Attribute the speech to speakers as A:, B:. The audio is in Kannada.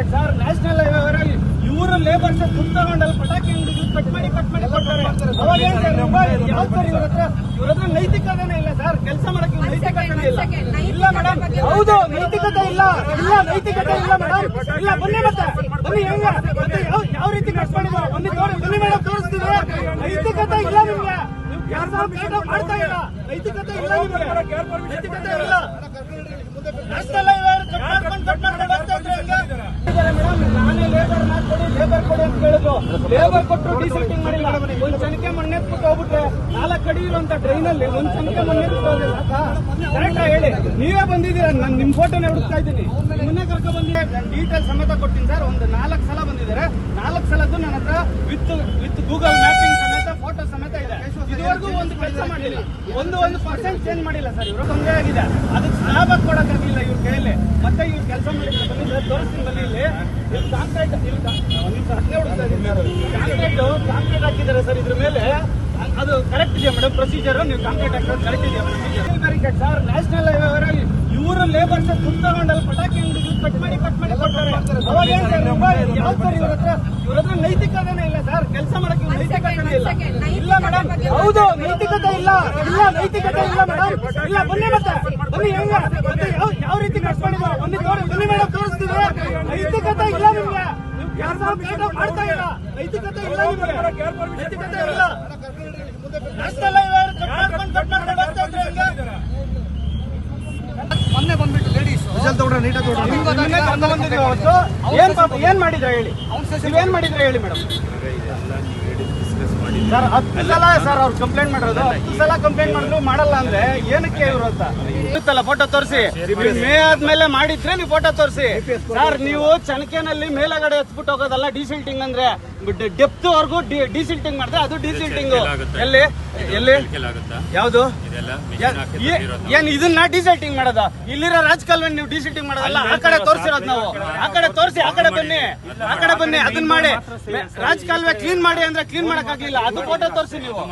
A: ಬ್ಯಾರಿಕೇಡ್ ಸರ್ ನ್ಯಾಷನಲ್ ಹೈವೇ ಇವರು ಲೇಬರ್ಸ್ ದುಡ್ಡು ತಗೊಂಡಲ್ಲಿ ಪಟಾಕಿ ಅಂಗಡಿ ಕಟ್ ಮಾಡಿ ಕಟ್ ಮಾಡಿ ಕೊಡ್ತಾರೆ. ಅವಾಗ ಏನ್ ಸರ್ ಯಾವ ಸರ್ ಇವ್ರ ಹತ್ರ? ಇವ್ರ ಹತ್ರ ನೈತಿಕತೆನೇ ಇಲ್ಲ ಸರ್ ಕೆಲಸ ಮಾಡಕ್ಕೆ ನೈತಿಕತೆನೇ ಇಲ್ಲ. ಇಲ್ಲ ಮೇಡಮ್ ಹೌದು ನೈತಿಕತೆ ಇಲ್ಲ. ಇಲ್ಲ ನೈತಿಕತೆ ಇಲ್ಲ ಮೇಡಮ್ ಇಲ್ಲ ಬನ್ನಿ ಮತ್ತೆ. ಬನ್ನಿ ಹೆಂಗ ಮತ್ತೆ ಯಾವ ಯಾವ ರೀತಿ ಕಟ್ ಮಾಡಿದ್ರು ಬನ್ನಿ ಬನ್ನಿ ಮೇಡಮ್ ತೋರಿಸ್ತೀವಿ. ನೈತಿಕತೆ ಇಲ್ಲ ನಿಮ್ಗೆ. ನೀವು ಕೆಲಸ ಕರೆಕ್ಟಾಗಿ ಮಾಡ್ತಾ ಇಲ್ಲ. ನೈತಿಕತೆ ಇಲ್ಲ ನಿಮ್ಗೆ. ನೈತಿಕತೆ ಇಲ್ಲ ನ್ಯಾಷನಲ್ ಹೈವೇ ಕಟ್ ಮಾಡ್ಕೊಂಡು ಕಟ್ ಮಾಡ್ಕೊಂಡು ಹೋಗ್ತಾ ಇದ್ರೆ ಹೆಂಗೆ? ಇದ್ದಾರೆ ಮೇಡಮ್ ನಾನೇ ಲೇಬರ್ ಕೊಡಿ ಲೇಬರ್ ಕೊಡಿ ಅಂತ ಕೇಳಿದ್ರು. ಲೇಬರ್ ಕೊಟ್ಟರು ಡಿಸಿಲ್ಟಿಂಗ್ ಮಾಡಿಲ್ಲ. ಒಂದ್ ಚನಕೆ ಮಣ್ಣೆ ಎತ್ಬಿಟ್ಟು ಹೋಗ್ಬಿಟ್ರೆ ನಾಲ್ಕು ಅಡಿ ಇರುವಂತ ಟ್ರೈನ್ ಅಲ್ಲಿ ಒಂದ್ ಚನಕೆ ಮಣ್ಣೆ ಕರೆಕ್ಟ್ ಹೇಳಿ. ನೀವೇ ಬಂದಿದ್ದೀರಾ? ನಾನು ನಿಮ್ ಫೋಟೋನೇ ಹುಡುಕ್ತಾ ಇದ್ದೀನಿ. ಮುನ್ನೆ ಕರ್ಕ ಬಂದಿದ್ದೆ. ಡೀಟೇಲ್ ಸಮೇತ ಕೊಡ್ತೀನಿ ಸರ್. ಒಂದು ನಾಲ್ಕು ಸಲ ಬಂದಿದ್ದಾರೆ. ನಾಲ್ಕು ಸಲದ್ದು ನನ್ನ ಹತ್ರ ವಿತ್ ವಿತ್ ಗೂಗಲ್ ಮ್ಯಾಪಿಂಗ್ ಸಮೇತ ಫೋಟೋ ಸಮೇತ ಇದೆ. ಇದುವರೆಗೂ ಒಂದು ಕೆಲಸ ಮಾಡಿಲ್ಲ. ಒಂದು ಒಂದು ಪರ್ಸೆಂಟ್ ಚೇಂಜ್ ಮಾಡಿಲ್ಲ ಸರ್ ಇವರು. ತೊಂದರೆ ಆಗಿದೆ. ಅದಕ್ಕೆ ಸ್ಲಾಬ್ ಕೊಡಕ್ಕಾಗಿಲ್ಲ ಇವ್ರ ಕೈಯಲ್ಲಿ ಮತ್ತೆ ಇವ್ರು ಕೆಲಸ ಮಾಡಿದ್ರೆ ಬನ್ನಿ ಸರ್ ತೋರಿಸ್ತೀನಿ ಬನ್ನಿ ಇಲ್ಲಿ ಇಲ್ಲಿ ಕಾಂಕ್ರೀಟ್ ಇಲ್ಲಿ ಕಾಂಕ್ರೀಟ್ ಹಾಕಿದ್ದಾರೆ ಸರ್ ಇದ್ರ ಮೇಲೆ ಅದು ಕರೆಕ್ಟ್ ಇದೆಯಾ ಮೇಡಮ್ ಪ್ರೊಸೀಜರ್ ನೀವು ಕಾಂಕ್ರೀಟ್ ಹಾಕಿರೋದು ಕರೆಕ್ಟ್ ಇದೆಯಾ procedure barricade sir national highway ಇವರು ಲೇಬರ್ಸ್ ದುಡ್ಡು ತಗೊಂಡಲ್ಲಿ ಪಟಾಕಿ ಅಂಗಡಿ ಕಟ್ ಮಾಡಿ ಕಟ್ ಮಾಡಿ ಕೊಡ್ತಾರೆ. ಅವಾಗ ಏನ್ ಸರ್ ಯಾವ ಸರ್ ಇವ್ರ ಹತ್ರ? ಇವ್ರ ಹತ್ರ ನೈತಿಕತೆನೇ ಇಲ್ಲ ಸರ್ ಕೆಲಸ ಮಾಡಕ್ಕೆ ನೈತಿಕತೆ ನೈತಿಕತೆನೇ ಇಲ್ಲ. ಇಲ್ಲ ಮೇಡಮ್ ಹೌದು ನೈತಿಕತೆ ಇಲ್ಲ. ಇಲ್ಲ ನೈತಿಕತೆ ಇಲ್ಲ ಮೇಡಮ್ ಇಲ್ಲ ಬನ್ನಿ ಮತ್ತೆ. ಬನ್ನಿ ಹೆಂಗ? ಯಾವ ರೀತಿ ಕಟ್ ಮಾಡಿದ್ರು ಬನ್ನಿ ತೋರಿ ಬನ್ನಿ ಮೇಡಮ್ ತೋರಿಸ್ತೀವಿ ನೈತಿಕತೆ ಇಲ್ಲ ನಿಮ್ಗೆ ನೀವು ಕೆಲಸ ಕರೆಕ್ಟಾಗಿ ಮಾಡ್ತಾ ಇಲ್ಲ. ನೈತಿಕತೆ ಇಲ್ಲ ನೈತಿಕತೆ ಇಲ್ಲ?
B: ಮೊನ್ನೆ ಬಂದ್ಬಿಟ್ಟು ಲೇಡೀಸ್
A: ಕರ್ಕೊಂಡ್ ಬಂದಿದ್ದೀವಿ ಅವತ್ತು. ಏನ್ ಹೇಳಿ? ಏನ್ ಮಾಡಿದ್ರ ಹೇಳಿ ನೀವೇನ್ ಮಾಡಿದ್ರ ಹೇಳಿ ಮೇಡಮ್ ಸರ್ ಹತ್ತು ಸಲ ಸರ್ ಅವ್ರು ಕಂಪ್ಲೇಂಟ್ ಮಾಡಿರೋದು. ಹತ್ತು ಸಲ ಕಂಪ್ಲೇಂಟ್ ಮಾಡಿದ್ರು ಮಾಡಲ್ಲ ಅಂದ್ರೆ ಏನಕ್ಕೆ ಇವ್ರು ಅಂತ? ಇರುತ್ತಲ್ಲ ಫೋಟೋ ತೋರಿಸಿ. ಮೇ ಆದ್ಮೇಲೆ ಮಾಡಿದ್ರೆ ನೀವು ಫೋಟೋ ತೋರಿಸಿ. ಸರ್ ನೀವು ಚನಕೆನಲ್ಲಿ ಮೇಲಗಡೆ ಹತ್ಬಿಟ್ಟು ಹೋಗೋದಲ್ಲ ಡಿಸಿಲ್ಟಿಂಗ್ ಅಂದ್ರೆ ಡೆಪ್ತ್ ವರ್ಗೂ ಡಿಸಿಲ್ಟಿಂಗ್ ಮಾಡಿದ್ರೆ ಅದು ಡಿಸಿಲ್ಟಿಂಗ್ ಎಲ್ಲಿ? ಎಲ್ಲಿ? ಯಾವುದು? ಏನ್ ಇದನ್ನ ಡೀಸೆಲ್ಟಿಂಗ್ ಮಾಡೋದ? ಇಲ್ಲಿರೋ ರಾಜಕಾಲುವೆ ನೀವು ಡಿಸಿಲ್ಟಿಂಗ್ ಮಾಡೋದಲ್ಲ ಆ ಕಡೆ ತೋರಿಸಿರೋದು ನಾವು. ಆ ಕಡೆ ತೋರಿಸಿ ಆ ಕಡೆ ಬನ್ನಿ. ಆ ಕಡೆ ಬನ್ನಿ ಅದನ್ನ ಮಾಡಿ. ರಾಜಕಾಲುವೆ ಕ್ಲೀನ್ ಮಾಡಿ ಅಂದ್ರೆ ಕ್ಲೀನ್ ಮಾಡಕ್ ಆಗ್ಲಿಲ್ಲ ಅದು ಫೋಟೋ ತೋರಿಸಿ ನೀವು.